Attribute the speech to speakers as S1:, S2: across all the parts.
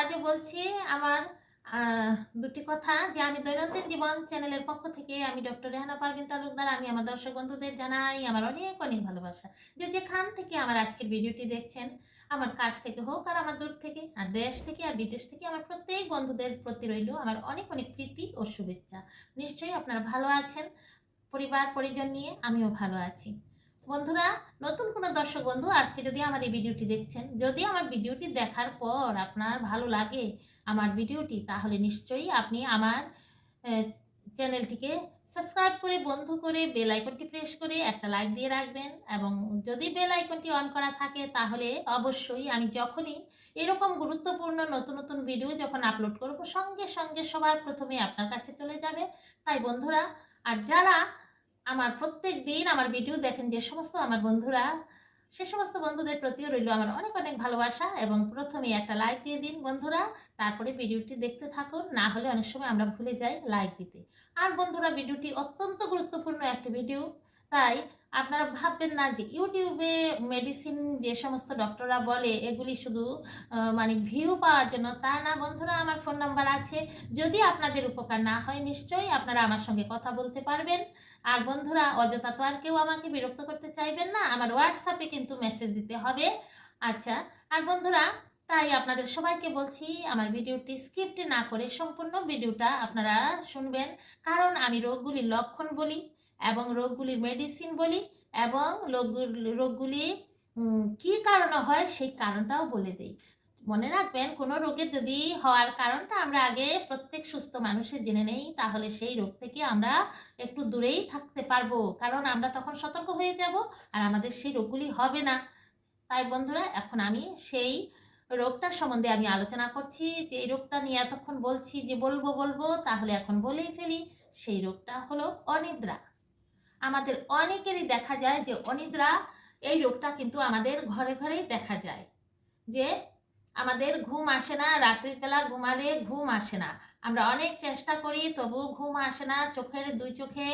S1: আজ বলছি আমার দুটি কথা যে আমি দৈনন্দিন জীবন চ্যানেলের পক্ষ থেকে আমি ডক্টর রেহানা পারভিন তালুকদার, আমি আমার দর্শক বন্ধুদের জানাই আমার অনেক অনেক ভালোবাসা। যে যেখান থেকে আমার আজকের ভিডিওটি দেখছেন, আমার কাছ থেকে হোক আর আমার দূর থেকে, আর দেশ থেকে আর বিদেশ থেকে, আমার প্রত্যেক বন্ধুদের প্রতি রইল আমার অনেক অনেক প্রীতি ও শুভেচ্ছা। নিশ্চয়ই আপনারা ভালো আছেন, পরিবার, পরিজন নিয়ে আমিও ভালো আছি। বন্ধুরা, নতুন কোনো দর্শক বন্ধু, আজকে যদি আমার এই ভিডিওটি দেখছেন, যদি আমার ভিডিওটি দেখার পর আপনার ভালো লাগে আমার ভিডিওটি, তাহলে নিশ্চয়ই আপনি আমার চ্যানেলটিকে সাবস্ক্রাইব করে, বন্ধু করে, বেল আইকনটি প্রেস করে একটা লাইক দিয়ে রাখবেন। এবং যদি বেল আইকনটি অন করা থাকে, তাহলে অবশ্যই আমি যখনই এরকম গুরুত্বপূর্ণ নতুন নতুন ভিডিও যখন আপলোড করব, সঙ্গে সঙ্গে সবার প্রথমে আপনার কাছে চলে যাবে। তাই বন্ধুরা, আর যারা আমার প্রত্যেক দিন আমার ভিডিও দেখেন যে সমস্ত আমার বন্ধুরা, সে সমস্ত বন্ধুদের প্রতিও রইল আমার অনেক অনেক ভালোবাসা এবং প্রথমে একটা লাইক দিয়ে দিন বন্ধুরা, তারপরে ভিডিওটি দেখতে থাকুন, না হলে অনেক সময় আমরা ভুলে যাই লাইক দিতে। আর বন্ধুরা, ভিডিওটি অত্যন্ত গুরুত্বপূর্ণ একটি ভিডিও, তাই আপনারা ভাববেন না যে ইউটিউবে মেডিসিন যে সমস্ত ডক্টররা বলে, এগুলি শুধু মানে ভিউ পাওয়ার জন্য, তা না বন্ধুরা, আমার ফোন নাম্বার আছে। যদি আপনাদের উপকার না হয়, নিশ্চয়ই আপনারা আমার সঙ্গে কথা বলতে পারবেন। আর বন্ধুরা, অযথা তো আর কেউ আমাকে বিরক্ত করতে চাইবেন না, আমার হোয়াটসঅ্যাপে কিন্তু মেসেজ দিতে হবে। আচ্ছা আর বন্ধুরা, তাই আপনাদের সবাইকে বলছি, আমার ভিডিওটি স্কিপ্ট না করে সম্পূর্ণ ভিডিওটা আপনারা শুনবেন। কারণ আমি রোগগুলির লক্ষণ বলি এবং রোগগুলির মেডিসিন বলি এবং রোগগুলি কী কারণে হয় সেই কারণটাও বলে দিই। মনে রাখবেন, কোনো রোগের যদি হওয়ার কারণটা আমরা আগে প্রত্যেক সুস্থ মানুষের জেনে নেই, তাহলে সেই রোগ থেকে আমরা একটু দূরেই থাকতে পারব। কারণ আমরা তখন সতর্ক হয়ে যাব আর আমাদের সেই রোগগুলি হবে না। তাই বন্ধুরা, এখন আমি সেই রোগটা সম্বন্ধে আমি আলোচনা করছি যে, এই রোগটা নিয়ে এতক্ষণ বলছি যে, বলব বলব, তাহলে এখন বলেই ফেলি, সেই রোগটা হলো অনিদ্রা। আমাদের অনেকেরই দেখা যায় যে অনিদ্রা এই রোগটা কিন্তু আমাদের ঘরে ঘরেই দেখা যায়। যে আমাদের ঘুম আসে না, রাত্রিবেলা ঘুমালে ঘুম আসে না। আমরা অনেক চেষ্টা করি তবু ঘুম আসে না। চোখের দুই চোখে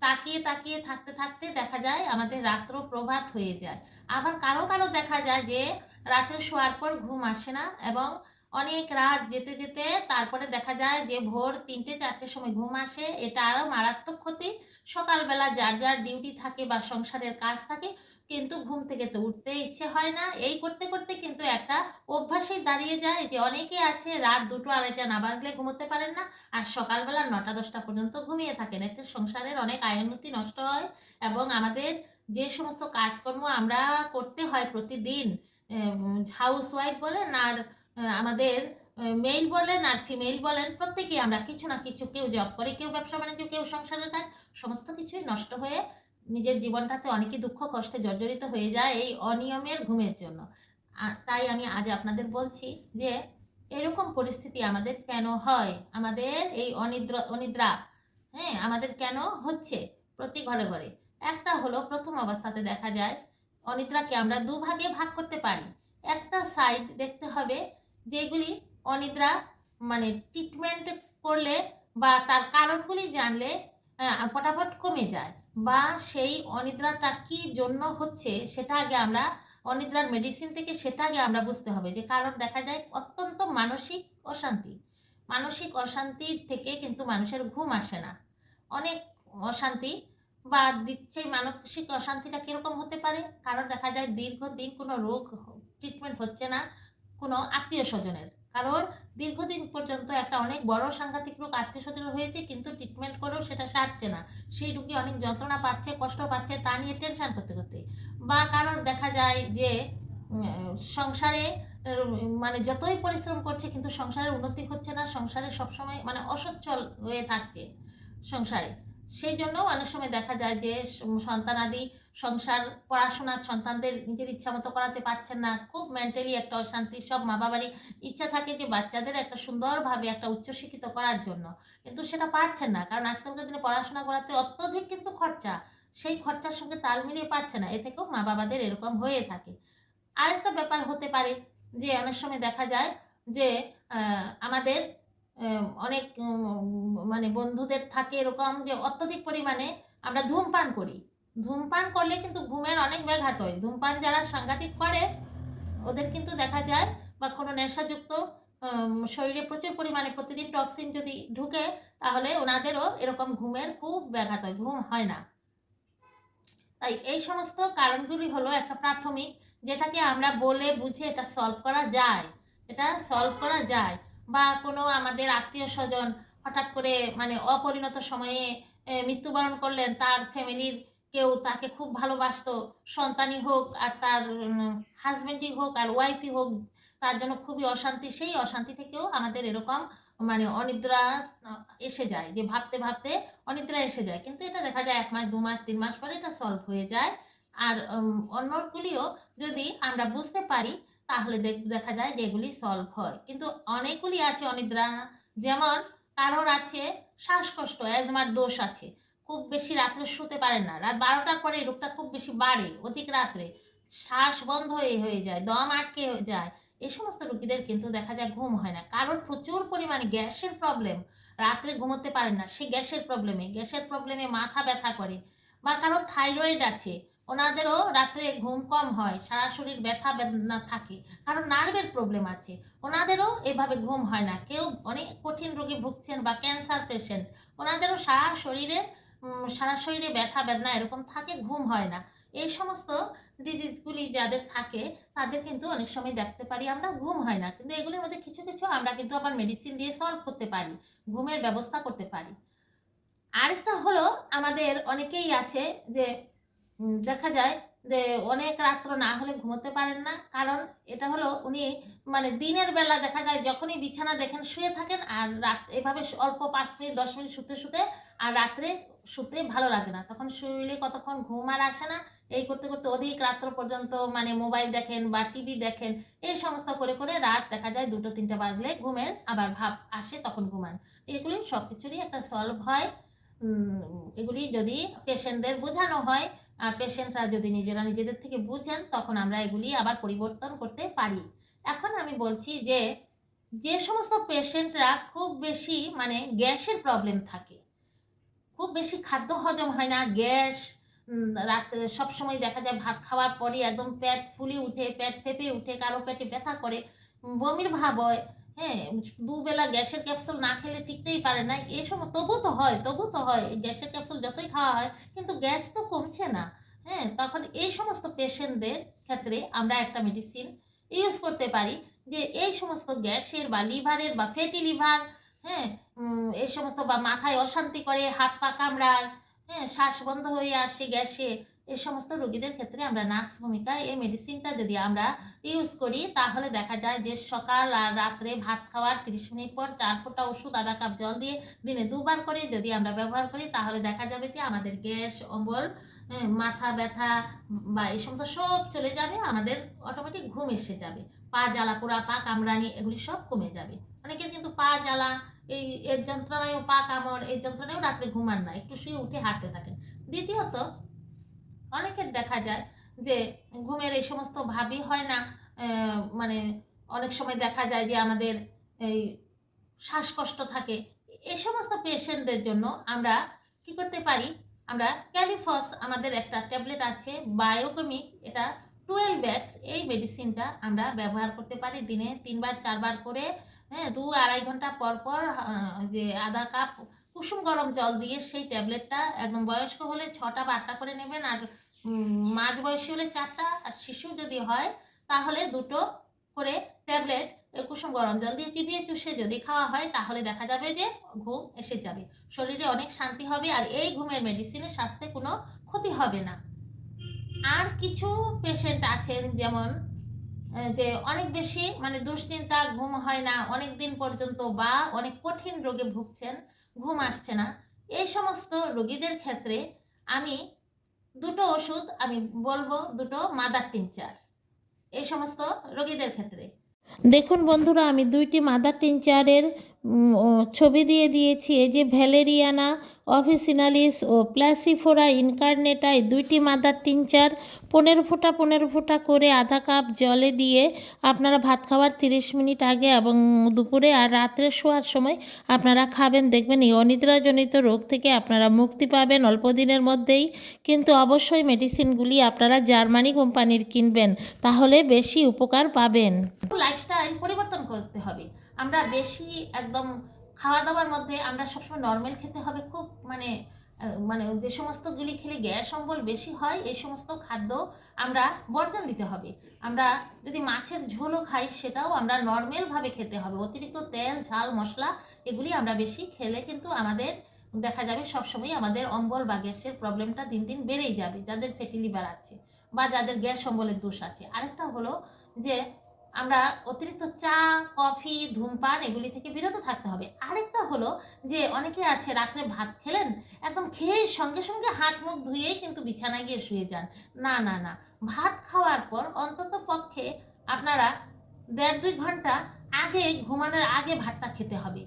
S1: তাকিয়ে তাকিয়ে থাকতে থাকতে দেখা যায় আমাদের রাত্র প্রভাত হয়ে যায়। আবার কারও কারও দেখা যায় যে রাতে শোয়ার পর ঘুম আসে না এবং অনেক রাত যেতে যেতে তারপরে দেখা যায় যে ভোর তিনটে চারটের সময় ঘুম আসে। এটা আরও মারাত্মক ক্ষতি। সকালবেলা যার যার ডিউটি থাকে বা সংসারের কাজ থাকে, কিন্তু ঘুম থেকে তো উঠতে ইচ্ছে হয় না। এই করতে করতে কিন্তু একটা অভ্যাসেই দাঁড়িয়ে যায় যে অনেকে আছে রাত দুটো, আড়াইটা না বাজলে ঘুমোতে পারেন না আর সকালবেলা নটা, দশটা পর্যন্ত ঘুমিয়ে থাকেন। এতে সংসারের অনেক আয়োন্নতি নষ্ট হয় এবং আমাদের যে সমস্ত কাজকর্ম আমরা করতে হয় প্রতিদিন হাউস ওয়াইফ বলেন আর আমাদের মেল বলেন আর ফিমেল বলেন, প্রত্যেকেই আমরা কিছু না কিছু কেউ জব করে, কেউ ব্যবসা বাণিজ্য, কেউ সংসারের কাজ, সমস্ত কিছুই নষ্ট হয়ে নিজের জীবনটাতে অনেকে দুঃখ, কষ্টে জর্জরিত হয়ে যায় এই অনিয়মের ঘুমের জন্য। তাই আমি আজ আপনাদের বলছি যে, এরকম পরিস্থিতি আমাদের কেন হয়? আমাদের এই অনিদ্রা অনিদ্রা হ্যাঁ আমাদের কেন হচ্ছে প্রতি ঘরে ঘরে? একটা হলো প্রথম অবস্থাতে দেখা যায়, অনিদ্রাকে আমরা দুভাগে ভাগ করতে পারি। একটা সাইড দেখতে হবে যেগুলি অনিদ্রা মানে ট্রিটমেন্ট করলে বা তার কারণগুলি জানলে ফটাফট কমে যায় বা সেই অনিদ্রাটা কি জন্য হচ্ছে সেটা আগে আমরা, অনিদ্রার মেডিসিন থেকে সেটা আগে আমরা বুঝতে হবে যে কারণ দেখা যায় অত্যন্ত মানসিক অশান্তি। মানসিক অশান্তি থেকে কিন্তু মানুষের ঘুম আসে না। অনেক অশান্তি বা সেই মানসিক অশান্তিটা কীরকম হতে পারে? কারণ দেখা যায় দীর্ঘদিন কোনো রোগ ট্রিটমেন্ট হচ্ছে না। কোনো আত্মীয় স্বজনের। কারণ দীর্ঘদিন পর্যন্ত একটা অনেক বড় সাংঘাতিক রোগ আত্মীয় স্বজনের হয়েছে, কিন্তু ট্রিটমেন্ট করেও সেটা সারছে না। সেই রুগী অনেক যন্ত্রণা পাচ্ছে, কষ্ট পাচ্ছে, তা নিয়ে টেনশন করতে করতে। বা কারোর দেখা যায় যে সংসারে মানে যতই পরিশ্রম করছে, কিন্তু সংসারের উন্নতি হচ্ছে না, সংসারে সবসময় মানে অসচ্ছল হয়ে থাকছে সংসারে। সেই জন্য অনেক সময় দেখা যায় যে সন্তানাদি সংসার, পড়াশোনা, সন্তানদের নিজের ইচ্ছা মতো করাতে পারছেন না। খুব মেন্টালি একটা অশান্তি, সব মা বাবারই ইচ্ছা থাকে যে বাচ্চাদের একটা সুন্দরভাবে, একটা উচ্চশিক্ষিত করার জন্য। কিন্তু সেটা পারছেন না, কারণ আজকালকার দিনে পড়াশোনা করাতে অত্যধিক কিন্তু খরচা। সেই খরচার সঙ্গে তাল মিলিয়ে পারছে না, এ থেকেও মা বাবাদের এরকম হয়ে থাকে। আরেকটা ব্যাপার হতে পারে যে, অনেক সময় দেখা যায় যে আমাদের অনেক মানে বন্ধুদের থাকে এরকম যে, অত্যধিক পরিমাণে আমরা ধূমপান করি। ধূমপান করলে কিন্তু ঘুমের অনেক ব্যাঘাত হয়। ধূমপান যারা সাংঘাতিক করে, ওদের কিন্তু দেখা যায় বা কোনো নেশাযুক্ত শরীরে প্রচুর পরিমাণে প্রতিদিন টক্সিন যদি ঢুকে, তাহলে ওনাদেরও এরকম ঘুমের খুব ব্যাঘাত হয়, ঘুম হয় না। তাই এই সমস্ত কারণগুলি হলো একটা প্রাথমিক, যেটাকে আমরা বলে বুঝে এটা সলভ করা যায়। এটা সলভ করা যায়। বা কোনো আমাদের আত্মীয় স্বজন হঠাৎ করে মানে অপরিণত সময়ে মৃত্যুবরণ করলেন, তার ফ্যামিলির কেউ তাকে খুব ভালোবাসত, সন্তানই হোক আর তার হাজবেন্ডই হোক আর ওয়াইফই হোক, তার জন্য খুবই অশান্তি, সেই অশান্তি থেকেও আমাদের এরকম মানে অনিদ্রা এসে যায়, যে ভাবতে ভাবতে অনিদ্রা এসে যায়। কিন্তু এটা দেখা যায় এক মাস, দু মাস, তিন মাস পরে এটা সলভ হয়ে যায়। আর অন্যগুলিও যদি আমরা বুঝতে পারি, তাহলে দেখা যায় যে এগুলি সলভ হয়। কিন্তু অনেকগুলি আছে অনিদ্রা, যেমন কারোর আছে শ্বাসকষ্ট অ্যাজমার দোষ আছে। খুব বেশি রাত্রে শুতে পারেন না। রাত বারোটার পরে রোগটা খুব বেশি বাড়ে অধিক রাত্রে। শ্বাস বন্ধ হয়ে হয়ে যায় দম আটকে হয়ে যায় এই সমস্ত রোগীদের কিন্তু দেখা যায় ঘুম হয় না। কারণ প্রচুর পরিমাণে গ্যাসের প্রবলেম রাত্রে ঘুমোতে পারেন না। সে গ্যাসের প্রবলেমে গ্যাসের প্রবলেমে মাথা ব্যথা করে বা কারও থাইরয়েড আছে ওনাদেরও রাত্রে ঘুম কম হয় সারা শরীর ব্যথা বেদনা থাকে কারণ নার্ভের প্রবলেম আছে ওনাদেরও এভাবে ঘুম হয় না। কেউ অনেক কঠিন রোগে ভুগছেন বা ক্যান্সার পেশেন্ট ওনাদেরও সারা শরীরে উম, সারা শরীরে ব্যথা, বেদনা এরকম থাকে, ঘুম হয় না। এই সমস্ত ডিজিজগুলি যাদের থাকে, তাদের কিন্তু অনেক সময় দেখতে পারি আমরা, ঘুম হয় না। কিন্তু এগুলোর মধ্যে কিছু কিছু আমরা কিন্তু আবার মেডিসিন দিয়ে সলভ করতে পারি, ঘুমের ব্যবস্থা করতে পারি। আরেকটা হলো আমাদের অনেকেই আছে যে দেখা যায় যে অনেক রাত্র না হলে ঘুমোতে পারেন না, কারণ এটা হলো উনি মানে দিনের বেলা দেখা যায় যখনই বিছানা দেখেন শুয়ে থাকেন আর রাত, এভাবে অল্প পাঁচ মিনিট, দশ মিনিট শুতে শুতে আর রাত্রে শুতে ভালো লাগে না। তখন শুইলে কতক্ষণ ঘুম আর আসে না। এই করতে করতে অধিক রাত্র পর্যন্ত মানে মোবাইল দেখেন বা টিভি দেখেন, এই সমস্ত করে করে রাত দেখা যায় দুটো, তিনটে বাজলে ঘুমের আবার ভাব আসে, তখন ঘুমান। এগুলি সব কিছুরই একটা সলভ হয়। এগুলি যদি পেশেন্টদের বোঝানো হয় আর পেশেন্টরা যদি নিজেরা নিজেদের থেকে বুঝেন, তখন আমরা এগুলি আবার পরিবর্তন করতে পারি। এখন আমি বলছি যে যে সমস্ত পেশেন্টরা খুব বেশি মানে গ্যাসের প্রবলেম থাকে খুব বেশি খাদ্য হজম হয় না, গ্যাস রাত্রে সবসময় দেখা যায় ভাত খাওয়ার পরে একদম পেট ফুলি উঠে, পেট ফেপে উঠে, কারও পেটে ব্যথা করে, বমির ভাব হয় হ্যাঁ দুবেলা গ্যাসের ক্যাপসুল না খেলে টিকতেই পারে না এই সময় তবু তো হয় তবু তো হয়, গ্যাসের ক্যাপসুল যতই খাওয়া হয়, কিন্তু গ্যাস তো কমছে না হ্যাঁ তখন এই সমস্ত পেশেন্টদের ক্ষেত্রে আমরা একটা মেডিসিন ইউজ করতে পারি যে এই সমস্ত গ্যাসের বা লিভারের বা ফ্যাটি লিভার হ্যাঁ এই সমস্ত বা মাথায় অশান্তি করে হাত পা কামড়ায় হ্যাঁ শ্বাস বন্ধ হয়ে আসে গ্যাসে এই সমস্ত রোগীদের ক্ষেত্রে আমরা নাক্স ভূমিকা এই মেডিসিনটা যদি আমরা ইউজ করি তাহলে দেখা যায় যে সকাল আর রাত্রে ভাত খাওয়ার তিরিশ মিনিট পর চার ফোঁটা ওষুধ আধা কাপ জল দিয়ে দিনে দুবার করে যদি আমরা ব্যবহার করি তাহলে দেখা যাবে যে আমাদের গ্যাস অম্বল হ্যাঁ, মাথা ব্যথা বা এই সমস্ত সব চলে যাবে আমাদের অটোমেটিক ঘুম এসে যাবে। পা জ্বালা পোড়া পা কামড়ানি এগুলি সব কমে যাবে। অনেকের কিন্তু পা জ্বালা, এই, এর যন্ত্রণায়ও পা কামড়, এই যন্ত্রণায়ও রাত্রে ঘুমান না, একটু শুয়ে উঠে হাঁটতে থাকেন। দ্বিতীয়ত, অনেকের দেখা যায় যে ঘুমের এই সমস্ত ভাবই হয় না মানে অনেক সময় দেখা যায় যে আমাদের এই শ্বাসকষ্ট থাকে। এই সমস্ত পেশেন্টদের জন্য আমরা কি করতে পারি? আমরা ক্যালিফস আমাদের একটা ট্যাবলেট আছে বায়োকমিক এটা টুয়েলভ এক্স এই মেডিসিনটা আমরা ব্যবহার করতে পারি দিনে তিনবার, চারবার করে। হ্যাঁ দু আড়াই ঘণ্টা পর পর যে আধা কাপ কুসুম গরম জল দিয়ে সেই ট্যাবলেটটা একদম বয়স্ক হলে ছটা বা আটটা করে নেবেন আর মাঝ বয়সী হলে চারটা আর শিশু যদি হয় তাহলে দুটো করে ট্যাবলেট কুসুম গরম জল দিয়ে চিবিয়ে চুষে যদি খাওয়া হয় তাহলে দেখা যাবে যে ঘুম এসে যাবে। শরীরে অনেক শান্তি হবে আর এই ঘুমের মেডিসিনের স্বাস্থ্যে কোনো ক্ষতি হবে না। আর কিছু পেশেন্ট আছেন যেমন যে অনেক বেশি মানে দুশ্চিন্তা, ঘুম হয় না অনেক দিন পর্যন্ত বা অনেক কঠিন রোগে ভুগছেন, ঘুম আসছে না, এই সমস্ত রোগীদের ক্ষেত্রে আমি দুটো ওষুধ আমি বলব, দুটো মাদার টিনচার, এই সমস্ত রোগীদের ক্ষেত্রে।
S2: দেখুন বন্ধুরা, আমি দুইটি মাদার টিনচারের ছবি দিয়ে দিয়েছি, এই যে ভ্যালেরিয়ানা অফিসিনালিস ও প্লাসিফোরা ইনকার্নেটা এই দুইটি মাদার টিনচার পনেরো ফোঁটা পনেরো ফোঁটা করে আধা কাপ জলে দিয়ে আপনারা ভাত খাওয়ার তিরিশ মিনিট আগে এবং দুপুরে আর রাত্রে শোয়ার সময় আপনারা খাবেন। দেখবেন এই অনিদ্রাজনিত রোগ থেকে আপনারা মুক্তি পাবেন অল্প দিনের মধ্যেই। কিন্তু অবশ্যই মেডিসিনগুলি আপনারা জার্মানি কোম্পানির কিনবেন, তাহলে বেশি উপকার পাবেন।
S1: লাইফস্টাইল পরিবর্তন করতে হবে। আমরা বেশি একদম খাওয়া দাওয়ার মধ্যে আমরা সবসময় নর্মাল খেতে হবে, খুব মানে মানে যে সমস্তগুলি খেলে গ্যাস অম্বল বেশি হয়, এই সমস্ত খাদ্য আমরা বর্জন দিতে হবে। আমরা যদি মাছের ঝোলও খাই, সেটাও আমরা নর্মালভাবে খেতে হবে। অতিরিক্ত তেল, ঝাল, মশলা, এগুলি আমরা বেশি খেলে কিন্তু আমাদের, দেখা যাবে সবসময় আমাদের অম্বল বা গ্যাসের প্রবলেমটা দিন দিন বেড়েই যাবে, যাদের ফ্যাটি লিভার আছে বা যাদের গ্যাস অম্বলের দোষ আছে। আরেকটা হলো যে আমরা অতিরিক্ত চা, কফি, ধূমপান এগুলি থেকে বিরত থাকতে হবে। আরেকটা হলো যে, অনেকে আছে রাত্রে ভাত খেলেন, একদম খেয়ে সঙ্গে সঙ্গে হাত মুখ ধুয়েই কিন্তু বিছানায় গিয়ে শুয়ে যান। না না না, ভাত খাওয়ার পর অন্তত পক্ষে আপনারা দেড় দুই ঘণ্টা আগে ঘুমানোর আগে ভাতটা খেতে হবে।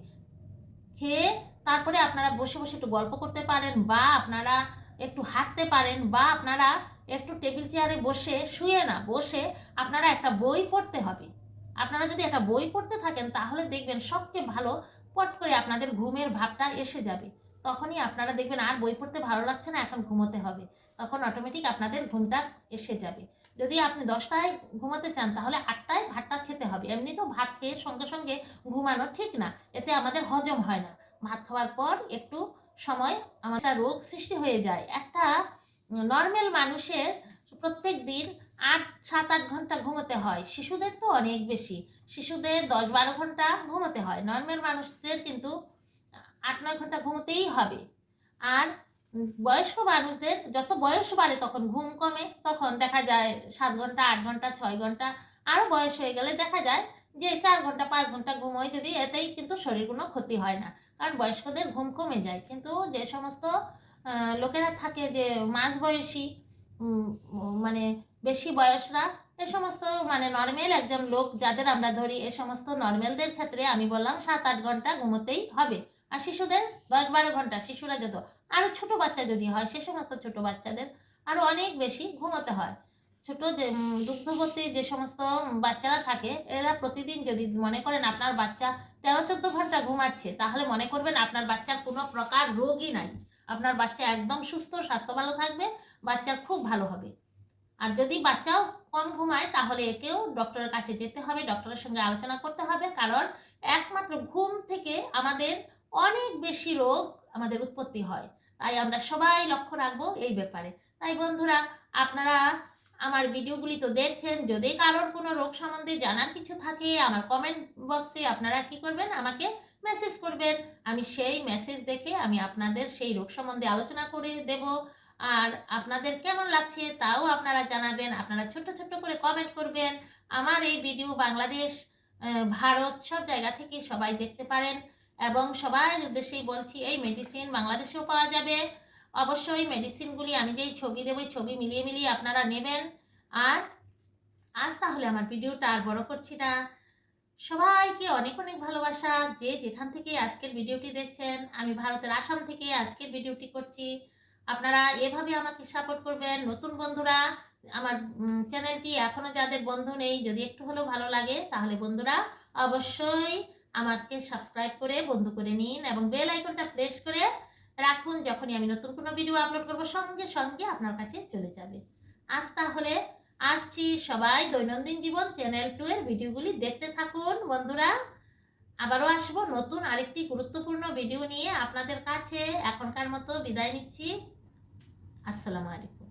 S1: খেয়ে তারপরে আপনারা বসে বসে একটু গল্প করতে পারেন বা আপনারা একটু হাঁটতে পারেন বা আপনারা একটু টেবিল চেয়ারে বসে, শুয়ে না, বসে আপনারা একটা বই পড়তে হবে। আপনারা যদি একটা বই পড়তে থাকেন, তাহলে দেখবেন সবচেয়ে ভালো পট করে আপনাদের ঘুমের ভাবটা এসে যাবে। তখনই আপনারা দেখবেন আর বই পড়তে ভালো লাগছে না, এখন ঘুমোতে হবে। তখন অটোমেটিক আপনাদের ঘুমটা এসে যাবে। যদি আপনি দশটায় ঘুমাতে চান, তাহলে আটটায় ভাতটা খেতে হবে। এমনি তো ভাত খেয়ে সঙ্গে সঙ্গে ঘুমানো ঠিক না, এতে আমাদের হজম হয় না। ভাত খাওয়ার পর একটু সময়, আমার রোগ সৃষ্টি হয়ে যায়। একটা নর্মাল মানুষের প্রত্যেক দিন আট, সাত, আট ঘণ্টা ঘুমোতে হয়। শিশুদের তো অনেক বেশি। শিশুদের দশ, বারো ঘণ্টা ঘুমোতে হয়। নর্মাল মানুষদের কিন্তু আট, নয় ঘণ্টা ঘুমোতেই হবে। আর বয়স্ক মানুষদের যত বয়স বাড়ে তখন ঘুম কমে। তখন দেখা যায় সাত ঘণ্টা, আট ঘণ্টা, ছয় ঘণ্টা আরও বয়স হয়ে গেলে দেখা যায় যে চার ঘণ্টা, পাঁচ ঘণ্টা ঘুমোয় যদি এতেই কিন্তু শরীর কোনো ক্ষতি হয় না। কারণ বয়স্কদের ঘুম কমে যায়। কিন্তু যে সমস্ত লোকেরা থাকে যে মাঝ বয়সী মানে বেশি বয়সরা, এ সমস্ত মানে নর্মাল একজন লোক যাদের আমরা ধরি, এ সমস্ত নর্মালদের ক্ষেত্রে আমি বললাম সাত আট ঘণ্টা ঘুমোতেই হবে। আর শিশুদের দশ বারো ঘণ্টা শিশুরা যত আরও ছোট বাচ্চা যদি হয়, সে সমস্ত ছোট বাচ্চাদের আরও অনেক বেশি ঘুমোতে হয়। ছোট যে দুগ্ধবর্তী যে সমস্ত বাচ্চারা থাকে, এরা প্রতিদিন যদি মনে করেন আপনার বাচ্চা তেরো চোদ্দ ঘণ্টা ঘুমাচ্ছে, তাহলে মনে করবেন আপনার বাচ্চার কোনো প্রকার রোগই নাই। আপনার বাচ্চা একদম সুস্থ, স্বাস্থ্য ভালো থাকবে, বাচ্চা খুব ভালো হবে। আর যদি বাচ্চাও কম ঘুমায়, তাহলে একেও ডক্টরের কাছে যেতে হবে ডক্টরের সঙ্গে আলোচনা করতে হবে, কারণ একমাত্র ঘুম থেকে আমাদের অনেক বেশি রোগ আমাদের উৎপত্তি হয়। তাই আমরা সবাই লক্ষ্য রাখব এই ব্যাপারে। তাই বন্ধুরা, আপনারা আমার ভিডিওগুলি তো দেখছেন, যদি কারোর কোনো রোগ সম্বন্ধে জানার কিছু থাকে, আমার কমেন্ট বক্সে আপনারা কি করবেন? আমাকে মেসেজ করবেন। আমি সেই মেসেজ দেখে আমি আপনাদের সেই রোগ সম্বন্ধে আলোচনা করে দেব। আর আপনাদের কেমন লাগছে তাও আপনারা জানাবেন। আপনারা ছোট ছোট করে কমেন্ট করবেন। আমার এই ভিডিও বাংলাদেশ ভারত সব জায়গা থেকে সবাই দেখতে পারেন এবং সবার উদ্দেশ্যেই বলছি এই মেডিসিন বাংলাদেশেও পাওয়া যাবে। অবশ্যই মেডিসিনগুলি আমি যেই ছবি দেবো ছবি মিলিয়ে মিলিয়ে আপনারা নেবেন। আর আজ তাহলে আমার ভিডিওটা আর বড় করছি না। সবাইকে অনেক অনেক ভালোবাসা। যে যেখান থেকে আজকের ভিডিওটি দেখছেন, আমি ভারতের আসাম থেকে আজকের ভিডিওটি করছি। আপনারা এভাবে আমাকে সাপোর্ট করবেন। নতুন বন্ধুরা, আমার চ্যানেলটি এখনও যাদের বন্ধু নেই, যদি একটু হলেও ভালো লাগে, তাহলে বন্ধুরা অবশ্যই আমাকে সাবস্ক্রাইব করে বন্ধু করে নিন এবং বেল আইকনটা প্রেস করে রাখুন। যখনই আমি নতুন কোনো ভিডিও আপলোড করব, সঙ্গে সঙ্গে আপনার কাছে চলে যাবে। আজ তাহলে আসছি সবাই দৈনন্দিন জীবন চ্যানেল টু এর ভিডিওগুলি দেখতে থাকুন। বন্ধুরা, আবারও আসব নতুন আরেকটি গুরুত্বপূর্ণ ভিডিও নিয়ে আপনাদের কাছে। এখনকার মতো বিদায় নিচ্ছি। আসসালামু আলাইকুম।